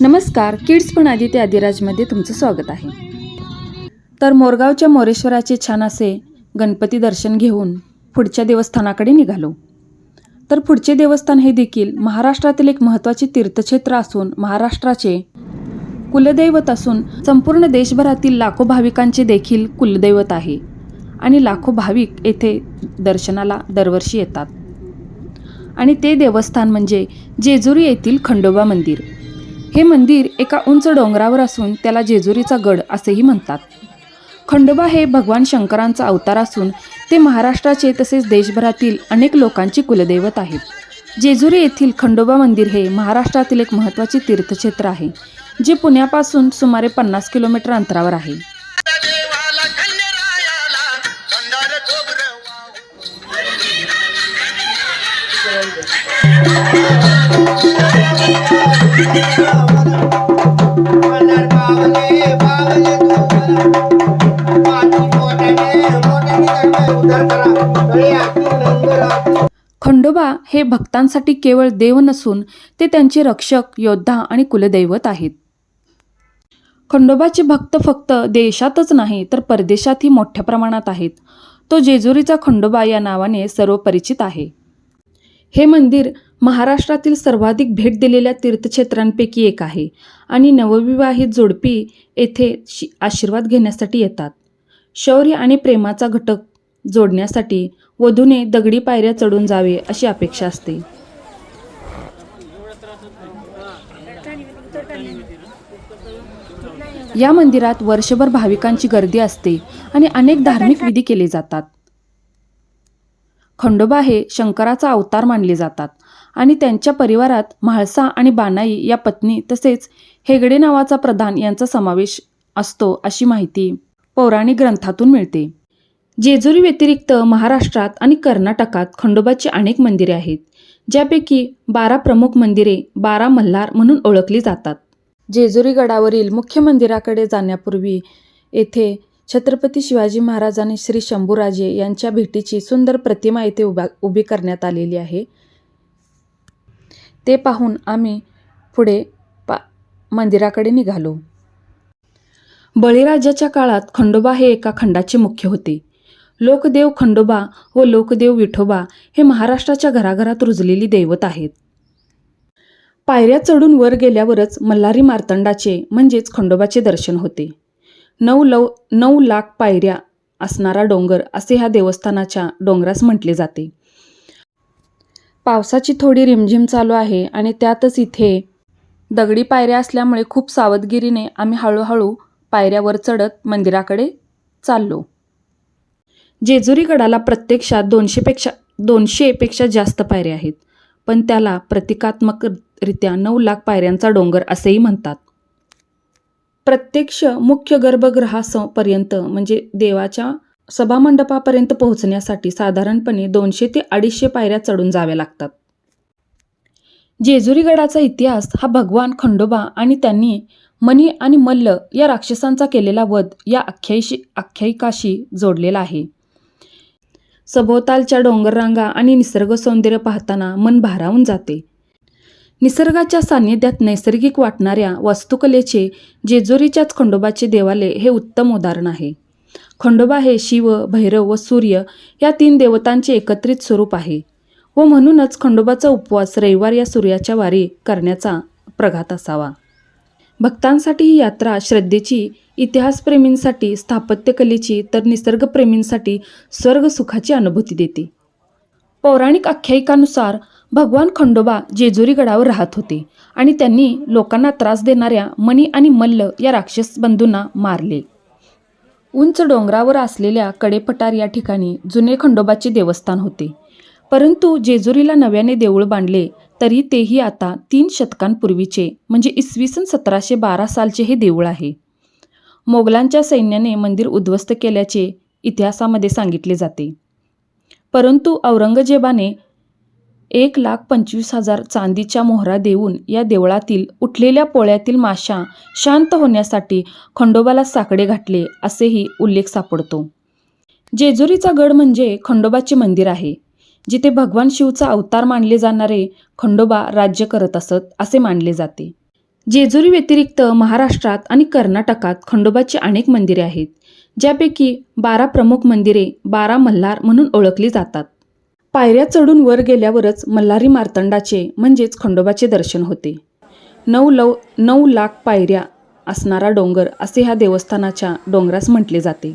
नमस्कार किड्स पण आदित्य आदिराजमध्ये तुमचं स्वागत आहे. तर मोरगावच्या मोरेश्वराचे छान असे गणपती दर्शन घेऊन पुढच्या देवस्थानाकडे निघालो. तर पुढचे देवस्थान हे देखील महाराष्ट्रातील एक महत्त्वाचे तीर्थक्षेत्र असून महाराष्ट्राचे कुलदैवत असून संपूर्ण देशभरातील लाखो भाविकांचे देखील कुलदैवत आहे आणि लाखो भाविक येथे दर्शनाला दरवर्षी येतात. आणि ते देवस्थान म्हणजे जेजुरी येथील खंडोबा मंदिर. हे मंदिर एका उंच डोंगरावर असून त्याला जेजुरीचा गड असेही म्हणतात. खंडोबा हे भगवान शंकरांचा अवतार असून ते महाराष्ट्राचे तसेच देशभरातील अनेक लोकांची कुलदैवत आहेत. जेजुरी येथील खंडोबा मंदिर हे महाराष्ट्रातील एक महत्त्वाचे तीर्थक्षेत्र आहे जे पुण्यापासून सुमारे पन्नास किलोमीटर अंतरावर आहे. खंडोबा हे भक्तांसाठी केवळ देव नसून ते त्यांचे रक्षक योद्धा आणि कुलदैवत आहेत. खंडोबाचे भक्त फक्त देशातच नाही तर परदेशातही मोठ्या प्रमाणात आहेत. तो जेजुरीचा खंडोबा या नावाने सर्व परिचित आहे. हे मंदिर महाराष्ट्रातील सर्वाधिक भेट दिलेल्या तीर्थक्षेत्रांपैकी एक आहे आणि नवविवाहित जोडपी येथे शि- आशीर्वाद घेण्यासाठी येतात. शौर्य आणि प्रेमाचा घटक जोडण्यासाठी वधूने दगडी पायऱ्या चढून जावे अशी अपेक्षा असते. या मंदिरात वर्षभर भाविकांची गर्दी असते आणि अनेक धार्मिक विधी केले जातात. खंडोबा हे शंकराचा अवतार मानले जातात. आणि त्यांच्या परिवारात म्हाळसा आणि बानाई या पत्नी तसेच हेगडे नावाचा प्रधान यांचा समावेश असतो अशी माहिती पौराणिक ग्रंथातून मिळते. जेजुरी व्यतिरिक्त महाराष्ट्रात आणि कर्नाटकात खंडोबाची अनेक मंदिरे आहेत ज्यापैकी बारा प्रमुख मंदिरे बारा मल्हार म्हणून ओळखली जातात. जेजुरी गडावरील मुख्य मंदिराकडे जाण्यापूर्वी येथे छत्रपती शिवाजी महाराज आणि श्री शंभूराजे यांच्या भेटीची सुंदर प्रतिमा येथे उभा उभी करण्यात आलेली आहे. ते पाहून आम्ही पुढे पा मंदिराकडे निघालो. बळीराजाच्या काळात खंडोबा हे एका खंडाचे मुख्य होते. लोकदेव खंडोबा व लोकदेव विठोबा हे महाराष्ट्राच्या घराघरात रुजलेली दैवत आहेत. पायऱ्या चढून वर गेल्यावरच मल्हारी मार्तंडाचे म्हणजेच खंडोबाचे दर्शन होते. नऊ लव नऊ लाख पायऱ्या असणारा डोंगर असे ह्या देवस्थानाच्या डोंगरास म्हटले जाते. पावसाची थोडी रिमझिम चालू आहे आणि त्यातच इथे दगडी पायऱ्या असल्यामुळे खूप सावधगिरीने आम्ही हळूहळू पायऱ्यावर चढत मंदिराकडे चाललो. जेजुरी गडाला प्रत्यक्षात दोनशेपेक्षा दोनशेपेक्षा जास्त पायऱ्या आहेत पण त्याला प्रतिकात्मकरित्या नऊ लाख पायऱ्यांचा डोंगर असेही म्हणतात. प्रत्यक्ष मुख्य गर्भगृहापर्यंत म्हणजे देवाच्या सभामंडपापर्यंत पोहोचण्यासाठी साधारणपणे दोनशे ते अडीचशे पायऱ्या चढून जाव्या लागतात. जेजुरीगडाचा इतिहास हा भगवान खंडोबा आणि त्यांनी मनी आणि मल्ल या राक्षसांचा केलेला वध या आख्यायशी आख्यायिकाशी जोडलेला आहे. सभोवतालच्या डोंगररांगा आणि निसर्ग सौंदर्य पाहताना मन भारावून जाते. निसर्गाच्या सान्निध्यात नैसर्गिक वाटणाऱ्या वास्तुकलेचे जेजुरीच्याच खंडोबाचे देवालय हे उत्तम उदाहरण आहे. खंडोबा हे शिव भैरव व सूर्य या तीन देवतांचे एकत्रित स्वरूप आहे व म्हणूनच खंडोबाचा उपवास रविवार या सूर्याच्या वारी करण्याचा प्रघात असावा. भक्तांसाठी ही यात्रा श्रद्धेची इतिहासप्रेमींसाठी स्थापत्यकलेची तर निसर्गप्रेमींसाठी स्वर्गसुखाची अनुभूती देते. पौराणिक आख्यायिकानुसार भगवान खंडोबा जेजुरी गडावर राहत होते आणि त्यांनी लोकांना त्रास देणाऱ्या मणी आणि मल्ल या राक्षस बंधूंना मारले. उंच डोंगरावर असलेल्या कडेपटार या ठिकाणी जुने खंडोबाचे देवस्थान होते. परंतु जेजुरीला नव्याने देऊळ बांधले तरी तेही आता तीन शतकांपूर्वीचे म्हणजे इसवी सन सतराशे बारा सालचे हे देऊळ आहे. मोगलांच्या सैन्याने मंदिर उद्ध्वस्त केल्याचे इतिहासामध्ये सांगितले जाते. परंतु औरंगजेबाने एक लाख पंचवीस हजार चांदीच्या मोहरा देऊन या देवळातील उठलेल्या पोळ्यातील माशा शांत होण्यासाठी खंडोबाला साकडे घातले असेही उल्लेख सापडतो. जेजुरीचा गड म्हणजे खंडोबाचे मंदिर आहे. जिथे भगवान शिवचा अवतार मानले जाणारे खंडोबा राज्य करत असत असे मानले जाते. जेजुरी व्यतिरिक्त महाराष्ट्रात आणि कर्नाटकात खंडोबाची अनेक मंदिरे आहेत. ज्यापैकी बारा प्रमुख मंदिरे बारा मल्हार म्हणून ओळखली जातात. पायऱ्या चढून वर गेल्यावरच मल्हारी मार्तंडाचे म्हणजेच खंडोबाचे दर्शन होते. नऊ लव नऊ लाख पायऱ्या असणारा डोंगर असे ह्या देवस्थानाच्या डोंगरास म्हटले जाते.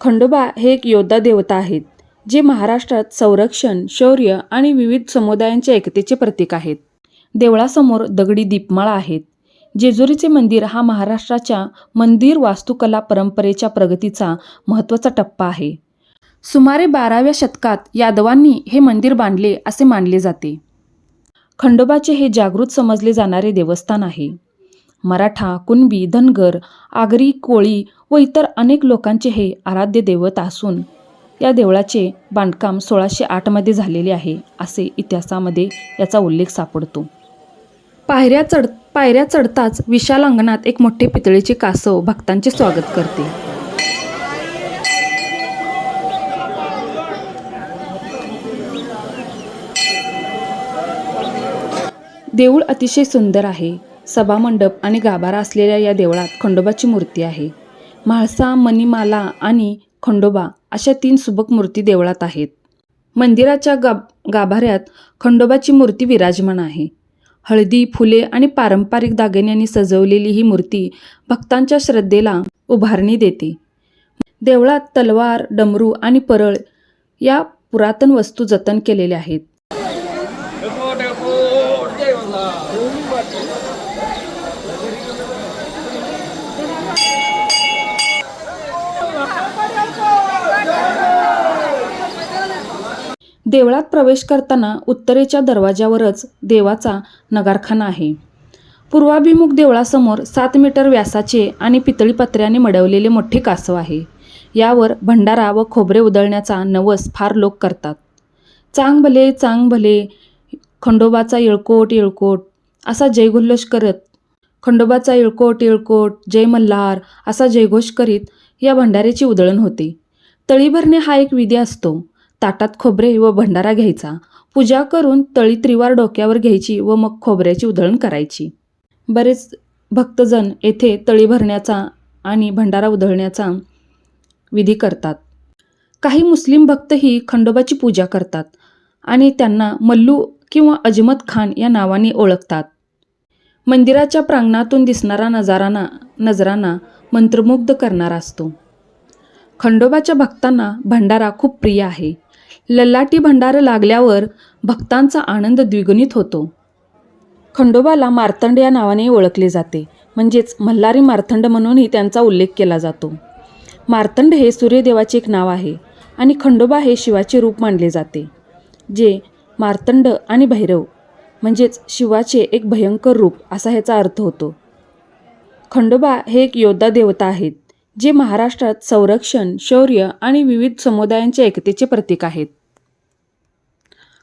खंडोबा हे एक योद्धा देवता आहेत जे महाराष्ट्रात संरक्षण शौर्य आणि विविध समुदायांच्या एकतेचे प्रतीक आहेत. देवळासमोर दगडी दीपमाळा आहेत. जेजुरीचे मंदिर हा महाराष्ट्राच्या मंदिर वास्तुकला परंपरेच्या प्रगतीचा महत्त्वाचा टप्पा आहे. सुमारे बाराव्या शतकात यादवांनी हे मंदिर बांधले असे मानले जाते. खंडोबाचे हे जागृत समजले जाणारे देवस्थान आहे. मराठा कुणबी धनगर आगरी कोळी व इतर अनेक लोकांचे हे आराध्य दैवत असून या देवळाचे बांधकाम सोळाशे आठमध्ये झालेले आहे असे इतिहासामध्ये याचा उल्लेख सापडतो. पायऱ्या चढ पायऱ्या चढताच विशाल अंगणात एक मोठे पितळेचे कासव भक्तांचे स्वागत करते. देऊळ अतिशय सुंदर आहे. सभामंडप आणि गाभारा असलेल्या या देवळात खंडोबाची मूर्ती आहे. म्हाळसा मणिमाला आणि खंडोबा अशा तीन सुबक मूर्ती देवळात आहेत. मंदिराच्या गा गाभाऱ्यात खंडोबाची मूर्ती विराजमान आहे. हळदी फुले आणि पारंपरिक दागिन्यांनी सजवलेली ही मूर्ती भक्तांच्या श्रद्धेला उभारणी देते. देवळात तलवार डमरू आणि परळ या पुरातन वस्तू जतन केलेल्या आहेत. देवळात प्रवेश करताना उत्तरेच्या दरवाजावरच देवाचा नगारखाना आहे. पूर्वाभिमुख देवळासमोर सात मीटर व्यासाचे आणि पितळी पत्र्याने मडवलेले मोठे कासव आहे. यावर भंडारा व खोबरे उधळण्याचा नवस फार लोक करतात. चांग भले चांग भले खंडोबाचा येळकोट येळकोट असा जयघोल्लोष करत खंडोबाचा येळकोट येळकोट जय मल्हार असा जयघोष करीत या भंडाऱ्याची उधळण होते. तळी भरणे हा एक विधी असतो. ताटात खोबरे व भंडारा घ्यायचा. पूजा करून तळी त्रिवार डोक्यावर घ्यायची व मग खोबऱ्याची उधळण करायची. बरेच भक्तजण येथे तळी भरण्याचा आणि भंडारा उधळण्याचा विधी करतात. काही मुस्लिम भक्तही खंडोबाची पूजा करतात आणि त्यांना मल्लू किंवा अजमत खान या नावाने ओळखतात. मंदिराच्या प्रांगणातून दिसणारा नजाराना नजरांना मंत्रमुग्ध करणारा असतो. खंडोबाच्या भक्तांना भंडारा खूप प्रिय आहे. लल्लाटी भंडार लागल्यावर भक्तांचा आनंद द्विगुणित होतो. खंडोबाला मार्तंड या नावाने ओळखले जाते. म्हणजेच मल्हारी मार्तंड म्हणूनही त्यांचा उल्लेख केला जातो. मार्तंड हे सूर्यदेवाचे एक नाव आहे आणि खंडोबा हे शिवाचे रूप मानले जाते जे मार्तंड आणि भैरव म्हणजेच शिवाचे एक भयंकर रूप असा ह्याचा अर्थ होतो. खंडोबा हे एक योद्धा देवता आहेत. जे महाराष्ट्रात संरक्षण शौर्य आणि विविध समुदायांच्या एकतेचे प्रतीक आहेत.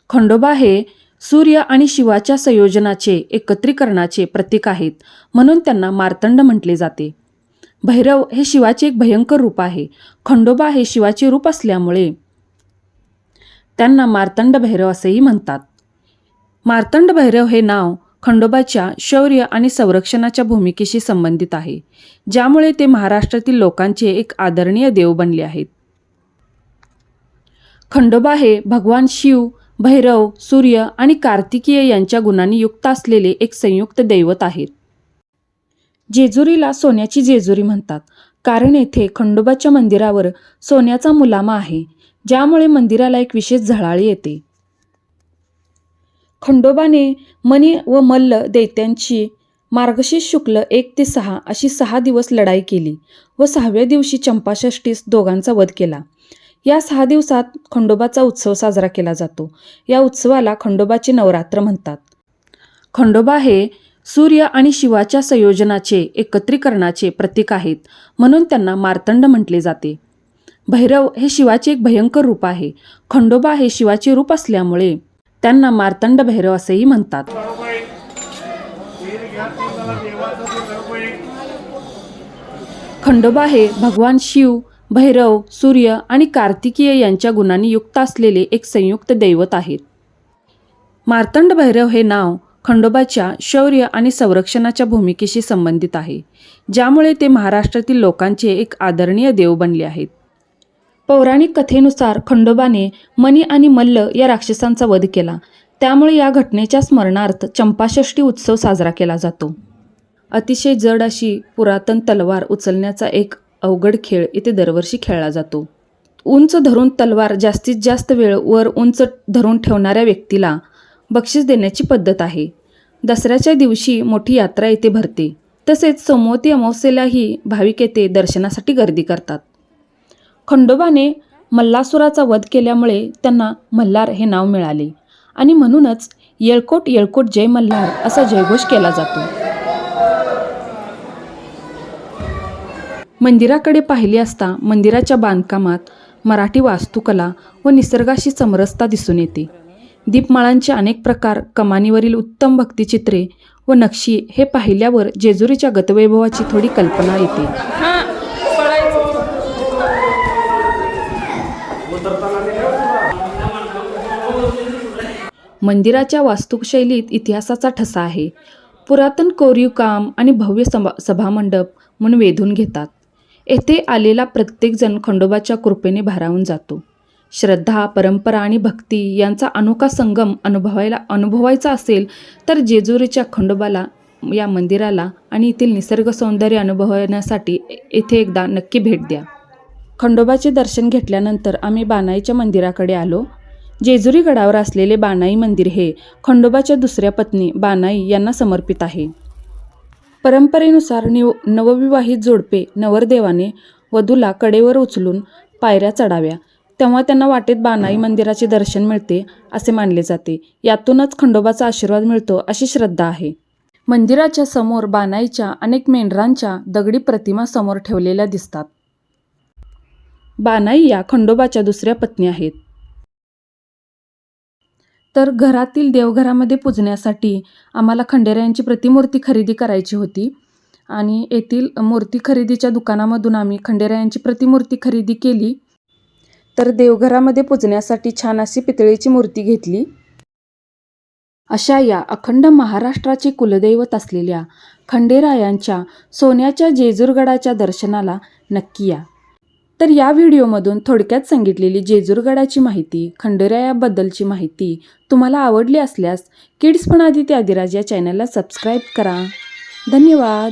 खंडोबा हे सूर्य आणि शिवाच्या संयोजनाचे एकत्रीकरणाचे प्रतीक आहेत म्हणून त्यांना मार्तंड म्हटले जाते. भैरव हे शिवाचे एक भयंकर रूप आहे. खंडोबा हे शिवाचे रूप असल्यामुळे त्यांना मार्तंड भैरव असेही म्हणतात. मार्तंड भैरव हे नाव खंडोबाच्या शौर्य आणि संरक्षणाच्या भूमिकेशी संबंधित आहे ज्यामुळे ते महाराष्ट्रातील लोकांचे एक आदरणीय देव बनले आहेत. खंडोबा हे भगवान शिव भैरव सूर्य आणि कार्तिकीय यांच्या गुणांनी युक्त असलेले एक संयुक्त दैवत आहेत. जेजुरीला सोन्याची जेजुरी म्हणतात. कारण येथे खंडोबाच्या मंदिरावर सोन्याचा मुलामा आहे ज्यामुळे मंदिराला एक विशेष झळाळी येते. खंडोबाने मनी व मल्ल दैत्यांची मार्गशीर्ष शुक्ल एक ते सहा अशी सहा दिवस लढाई केली व सहाव्या दिवशी चंपाषष्टीस दोघांचा वध केला. या सहा दिवसात खंडोबाचा उत्सव साजरा केला जातो. या उत्सवाला खंडोबाचे नवरात्र म्हणतात. खंडोबा हे सूर्य आणि शिवाच्या संयोजनाचे एकत्रीकरणाचे प्रतीक आहेत म्हणून त्यांना मार्तंड म्हटले जाते. भैरव हे शिवाचे एक भयंकर रूप आहे. खंडोबा हे शिवाचे रूप असल्यामुळे त्यांना मार्तंड भैरव असेही म्हणतात. खंडोबा हे भगवान शिव भैरव सूर्य आणि कार्तिकीय यांच्या गुणांनी युक्त असलेले एक संयुक्त दैवत आहेत. मार्तंड भैरव हे नाव खंडोबाच्या शौर्य आणि संरक्षणाच्या भूमिकेशी संबंधित आहे ज्यामुळे ते महाराष्ट्रातील लोकांचे एक आदरणीय देव बनले आहेत. पौराणिक कथेनुसार खंडोबाने मणी आणि मल्ल या राक्षसांचा वध केला. त्यामुळे या घटनेच्या स्मरणार्थ चंपाषष्ठी उत्सव साजरा केला जातो. अतिशय जड अशी पुरातन तलवार उचलण्याचा एक अवघड खेळ इथे दरवर्षी खेळला जातो. उंच धरून तलवार जास्तीत जास्त वेळ वर उंच धरून ठेवणाऱ्या व्यक्तीला बक्षीस देण्याची पद्धत आहे. दसऱ्याच्या दिवशी मोठी यात्रा येथे भरते. तसेच सोमवती अमावस्येलाही भाविक येथे दर्शनासाठी गर्दी करतात. खंडोबाने मल्लासुराचा वध केल्यामुळे त्यांना मल्हार हे नाव मिळाले. आणि म्हणूनच येळकोट येळकोट जय मल्हार असा जयघोष केला जातो. मंदिराकडे पाहिले असता मंदिराच्या बांधकामात मराठी वास्तुकला व निसर्गाशी समरसता दिसून येते. दीपमाळांचे अनेक प्रकार कमानीवरील उत्तम भक्तिचित्रे व नक्षी हे पाहिल्यावर जेजुरीच्या गतवैभवाची थोडी कल्पना येते. मंदिराच्या वास्तुशैलीत इतिहासाचा ठसा आहे. पुरातन कोरीव काम आणि भव्य सभा सभामंडप म्हणून वेधून घेतात. येथे आलेला प्रत्येकजण खंडोबाच्या कृपेने भारावून जातो. श्रद्धा परंपरा आणि भक्ती यांचा अनोखा संगम अनुभवायला अनुभवायचा असेल तर जेजुरीच्या खंडोबाला या मंदिराला आणि येथील निसर्ग सौंदर्य अनुभवण्यासाठी येथे एकदा नक्की भेट द्या. खंडोबाचे दर्शन घेतल्यानंतर आम्ही बानाईच्या मंदिराकडे आलो. जेजुरी गडावर असलेले बानाई मंदिर हे खंडोबाच्या दुसऱ्या पत्नी बानाई यांना समर्पित आहे. परंपरेनुसार निव नवविवाहित जोडपे नवरदेवाने वधूला कडेवर उचलून पायऱ्या चढाव्या. तेव्हा त्यांना वाटेत बानाई मंदिराचे दर्शन मिळते असे मानले जाते. यातूनच खंडोबाचा आशीर्वाद मिळतो अशी श्रद्धा आहे. मंदिराच्या समोर बानाईच्या अनेक मेंढरांच्या दगडी प्रतिमा समोर ठेवलेल्या दिसतात. बानाई या खंडोबाच्या दुसऱ्या पत्नी आहेत. तर घरातील देवघरामध्ये पूजण्यासाठी आम्हाला खंडेरायांची प्रतिमूर्ती खरेदी करायची होती. आणि येथील मूर्ती खरेदीच्या दुकानामधून आम्ही खंडेरायांची प्रतिमूर्ती खरेदी केली. तर देवघरामध्ये पूजण्यासाठी छान अशी पितळेची मूर्ती घेतली. अशा या अखंड महाराष्ट्राचे कुलदैवत असलेल्या खंडेरायांच्या सोन्याच्या जेजूरगडाच्या दर्शनाला नक्की या. तर या व्हिडिओमधून थोडक्यात सांगितलेली जेजूरगडाची माहिती खंडेरायाबद्दलची माहिती तुम्हाला आवडली असल्यास किड्स पण आदित्य आदिराज या चॅनलला सबस्क्राईब करा. धन्यवाद.